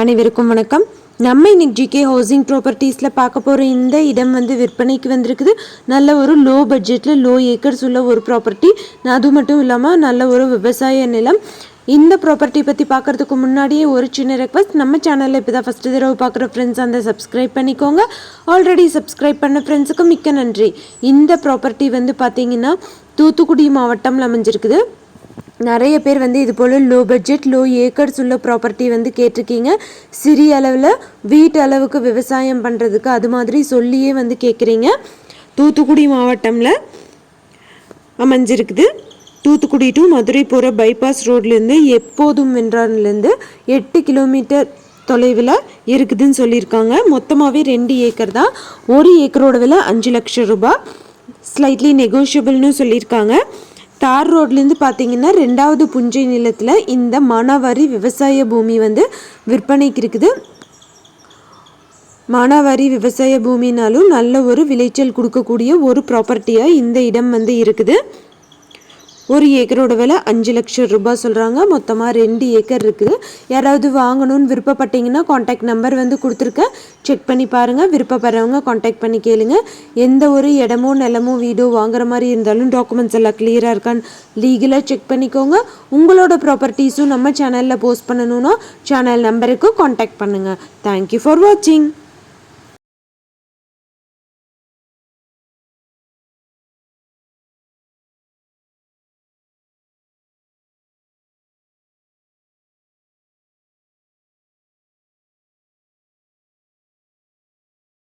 அனைவருக்கும் வணக்கம். நம்ம இன்னைக்கு ஜிகே ஹவுசிங் ப்ராப்பர்ட்டிஸில் பார்க்க போகிற இந்த இடம் வந்து விற்பனைக்கு வந்திருக்குது. நல்ல ஒரு லோ பட்ஜெட்டில் லோ ஏக்கர்ஸ் உள்ள ஒரு ப்ராப்பர்ட்டி அது மட்டும் இல்லாமல் நல்ல ஒரு விவசாய நிலம். இந்த ப்ராப்பர்ட்டி பற்றி பார்க்குறதுக்கு முன்னாடியே ஒரு சின்ன ரெக்வஸ்ட் நம்ம சேனலில் இப்போ தான் ஃபஸ்ட்டு தடவை பார்க்குற ஃப்ரெண்ட்ஸ் அந்த சப்ஸ்கிரைப் பண்ணிக்கோங்க. ஆல்ரெடி சப்ஸ்கிரைப் பண்ண ஃப்ரெண்ட்ஸுக்கு மிக்க நன்றி. இந்த ப்ராப்பர்ட்டி வந்து பார்த்தீங்கன்னா தூத்துக்குடி மாவட்டம்ல அமைஞ்சிருக்குது. நிறைய பேர் வந்து இது போல் லோ பட்ஜெட் லோ ஏக்கர்ஸ் உள்ள ப்ராப்பர்ட்டி வந்து கேட்டிருக்கீங்க. சிறிய அளவில் வீட்டு அளவுக்கு விவசாயம் பண்ணுறதுக்கு அது மாதிரி சொல்லியே வந்து கேட்குறீங்க. தூத்துக்குடி மாவட்டமில் அமைஞ்சிருக்குது. தூத்துக்குடி டு மதுரை போகிற பைபாஸ் ரோட்லேருந்து எப்போதும் வென்றான்லேருந்து எட்டு கிலோமீட்டர் தொலைவில் இருக்குதுன்னு சொல்லியிருக்காங்க. மொத்தமாகவே ரெண்டு ஏக்கர் தான். ஒரு ஏக்கரோட விலை அஞ்சு லட்சம் ரூபாய். ஸ்லைட்லி நெகோஷியபிள்னு சொல்லியிருக்காங்க. தார் ரோட்லேருந்து பார்த்தீங்கன்னா ரெண்டாவது புஞ்சை நிலத்தில் இந்த மானாவாரி விவசாய பூமி வந்து விற்பனைக்கு இருக்குது. மானாவாரி விவசாய பூமினாலும் நல்ல ஒரு விளைச்சல் கொடுக்கக்கூடிய ஒரு ப்ராப்பர்ட்டியாக இந்த இடம் வந்து இருக்குது. ஒரு ஏக்கரோட விலை அஞ்சு லட்சம் ரூபாய் சொல்கிறாங்க மொத்தமாக ரெண்டு ஏக்கர் இருக்குது. யாராவது வாங்கணும்னு விருப்பப்பட்டீங்கன்னா காண்டாக்ட் நம்பர் வந்து கொடுத்துருக்கேன் செக் பண்ணி பாருங்கள் விருப்பப்படுறவங்க காண்டாக்ட் பண்ணி கேளுங்க. எந்த ஒரு இடமோ நிலமோ வீடோ வாங்குற மாதிரி இருந்தாலும் டாக்குமெண்ட்ஸ் எல்லாம் கிளியராக இருக்கான்னு லீகலாக செக் பண்ணிக்கோங்க. உங்களோட ப்ராப்பர்ட்டிஸும் நம்ம சேனலில் போஸ்ட் பண்ணணுன்னா சேனல் நம்பருக்கு காண்டாக்ட் பண்ணுங்கள் தேங்க்யூ ஃபார் வாட்சிங்